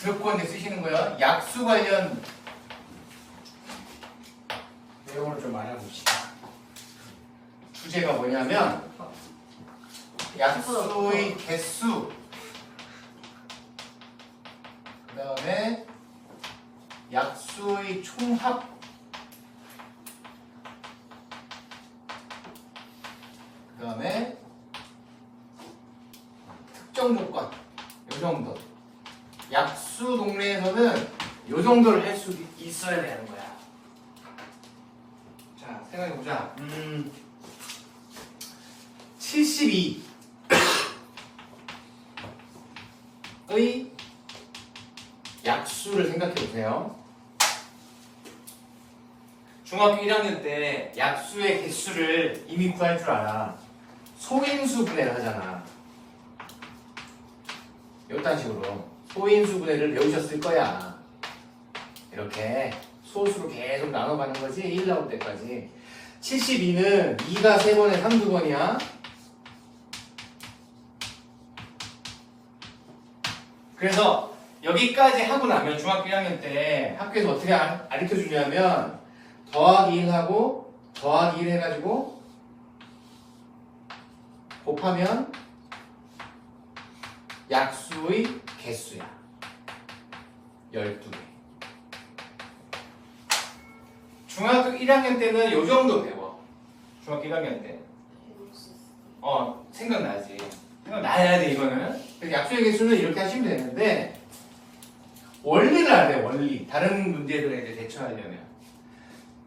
듣고 이제 쓰시는 거예요. 약수 관련 내용을 좀 알아봅시다. 주제가 뭐냐면 약수의 개수 그 다음에 약수의 총합 그 다음에 특정 조건 요 정도 약 수 동네에서는 요 정도를 할 수 있어야 되는 거야. 자 생각해보자. 음, 72 의 약수를 생각해 보세요. 중학교 1학년 때 약수의 개수를 이미 구할 줄 알아. 소인수 분해를 하잖아. 이딴 식으로 소인수 분해를 배우셨을 거야. 이렇게 소수로 계속 나눠가는 거지 1 나올 때까지. 72는 2가 3번에 3두 번이야. 그래서 여기까지 하고 나면 중학교 1학년 때 학교에서 어떻게 가르쳐 주냐면 더하기 1하고 더하기 1 해가지고 곱하면 약수의 개수야 12개 중학교 1학년 때는 요 정도 배워 중학교 1학년 때 어, 생각나지. 생각나야 돼, 이거는. 약수의 개수는 이렇게 하시면 되는데, 원리를 알아야 돼, 원리. 다른 문제들에 이제 대처하려면.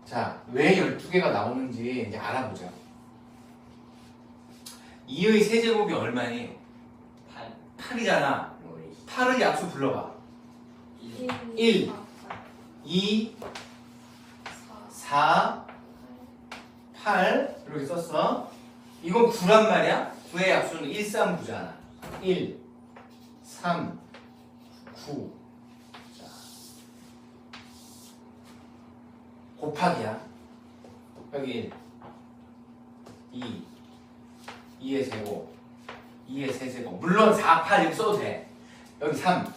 자, 왜 12개가 나오는지 이제 알아보자. 2의 세제곱이 얼마니? 8 8이잖아. 8을 약수 불러봐. 1, 2, 4, 8. 이렇게 썼어. 이건 9란 말이야. 9의 약수는 1, 3, 9잖아. 1, 3, 9. 자. 곱하기야. 여기 1, 2, 2의 제곱, 2의 세제곱. 물론 4, 8 이렇게 써도 돼. 여기 3.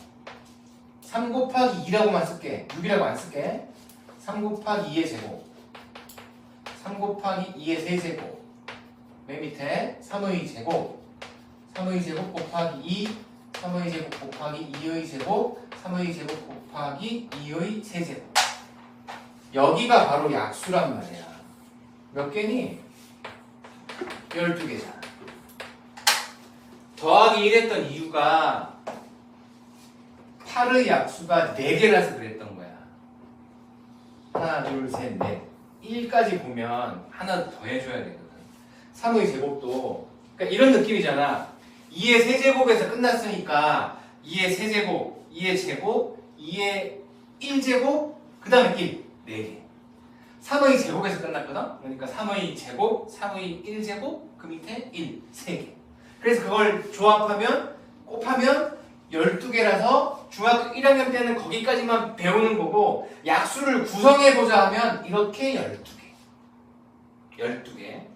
3 곱하기 2라고만 쓸게. 6이라고 안 쓸게. 3 곱하기 2의 제곱. 3 곱하기 2의 세제곱. 맨 밑에 3의 제곱 3의 제곱 곱하기 2 3의 제곱 곱하기 2의 제곱 3의 제곱 곱하기 2의 세제곱 여기가 바로 약수란 말이야 몇 개니? 12개잖아 더하기 1 했던 이유가 8의 약수가 4개라서 그랬던 거야. 하나 둘 셋 넷. 1까지 보면 하나 더 해줘야 되거든. 3의 제곱도. 그러니까 이런 느낌이잖아. 2의 세제곱에서 끝났으니까 2의 세제곱 2의 제곱 2의 1제곱 그 다음에 1 4개. 3의 제곱에서 끝났거든? 그러니까 3의 제곱 3의 1제곱 그 밑에 1 3개 그래서 그걸 조합하면 곱하면 12개라서 중학교 1학년 때는 거기까지만 배우는 거고 약수를 구성해보자 하면 이렇게 12개 12개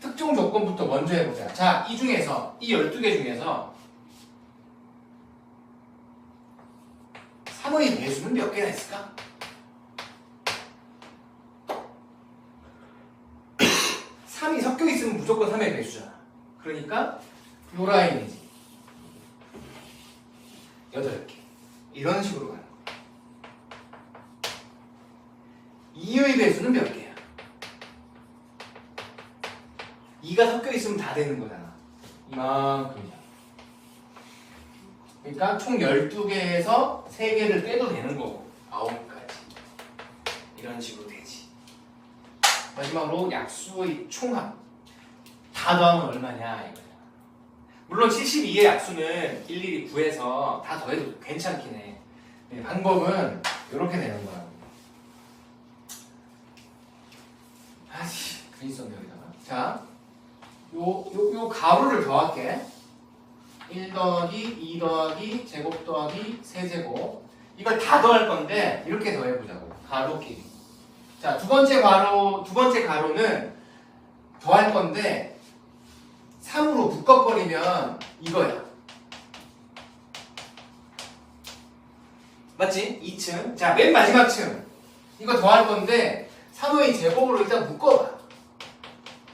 특정 조건부터 먼저 해보자. 자, 이 중에서, 이 12개 중에서 3의 배수는 몇 개나 있을까? 3이 섞여 있으면 무조건 3의 배수잖아. 그러니까 요 라인이지. 8개. 이런 식으로 가는 거야. 2의 배수는 몇 개야? 2가 섞여 있으면 다 되는 거잖아. 이만큼이야. 그러니까 총 12개에서 3개를 빼도 되는 거고 9가지. 이런 식으로 되지. 마지막으로 약수의 총합. 다 더하면 얼마냐 이거야. 물론 72의 약수는 일일이 구해서 다 더해도 괜찮긴 해. 네, 방법은 이렇게 되는 거야. 아씨, 괜히 썼네 여기다가. 자, 요, 요, 요 가로를 더할게. 1 더하기 2 더하기 제곱 더하기 세제곱 이걸 다 더할 건데 이렇게 더해보자고 가로끼리 자 두 번째 가로 두 번째 가로는 더할 건데 3으로 묶어버리면 이거야 맞지? 2층. 자, 맨 마지막 층. 이거 더할 건데 3의 제곱으로 일단 묶어봐.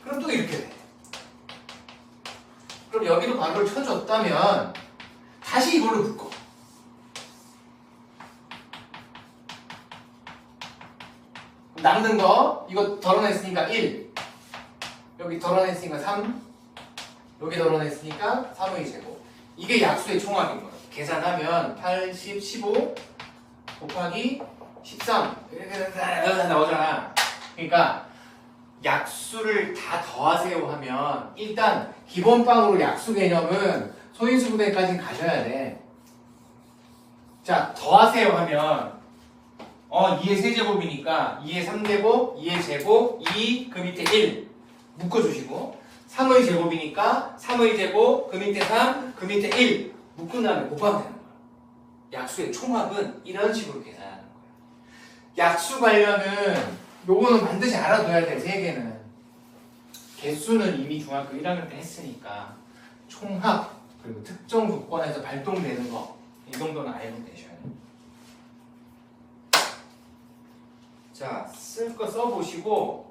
그럼 또 이렇게 돼. 그럼 여기도 괄호를 쳐줬다면 다시 이걸로 묶어. 남는 거 이거 덜어냈으니까 1 여기 덜어냈으니까 3 여기 덜어냈으니까 3의 제곱. 이게 약수의 총합인 거야 계산하면 80, 15 곱하기 13 이렇게 다 나오잖아. 그러니까 약수를 다 더하세요 하면 일단 기본빵으로 약수 개념은 소인수 분해까지 가셔야 돼. 자, 더하세요 하면 어, 2의 세제곱이니까 2의 3제곱, 2의 제곱, 2, 그 밑에 1 묶어주시고 3의 제곱이니까 3의 제곱, 그 밑에 3, 그 밑에 1 묶은 다음에 곱하면 되는 거야. 약수의 총합은 이런 식으로 계산하는 거야. 약수 관련은 요거는 반드시 알아둬야 돼, 세 개는. 개수는 이미 중학교 1학년 때 했으니까 총합 그리고 특정 조건에서 발동되는 거 이 정도는 알고 계셔야 돼요. 자, 쓸 거 써보시고